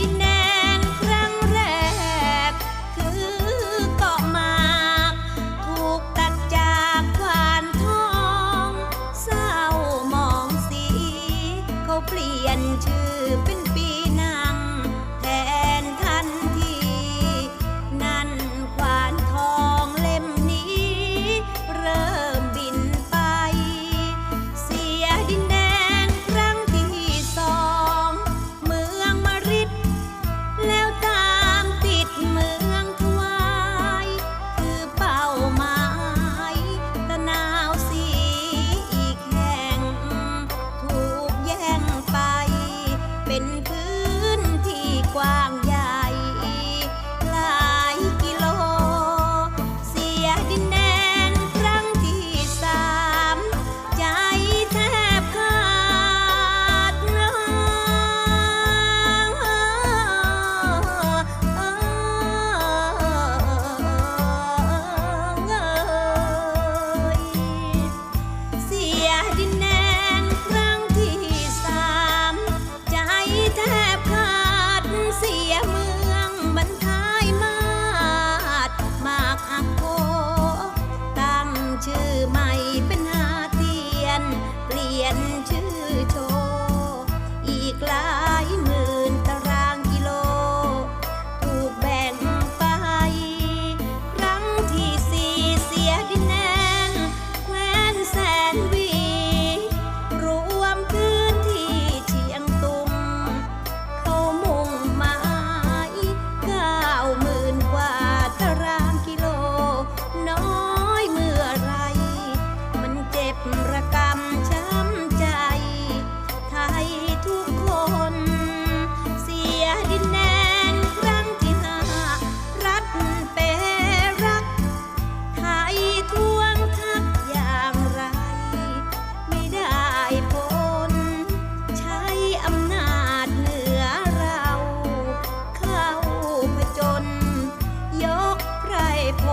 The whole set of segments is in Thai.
ดินแดนครั้งแรก คือเกาะหมากถูกตัดจากควานทองเศร้ามองสี เขาเปลี่ยนชื่อเป็นปี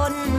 one.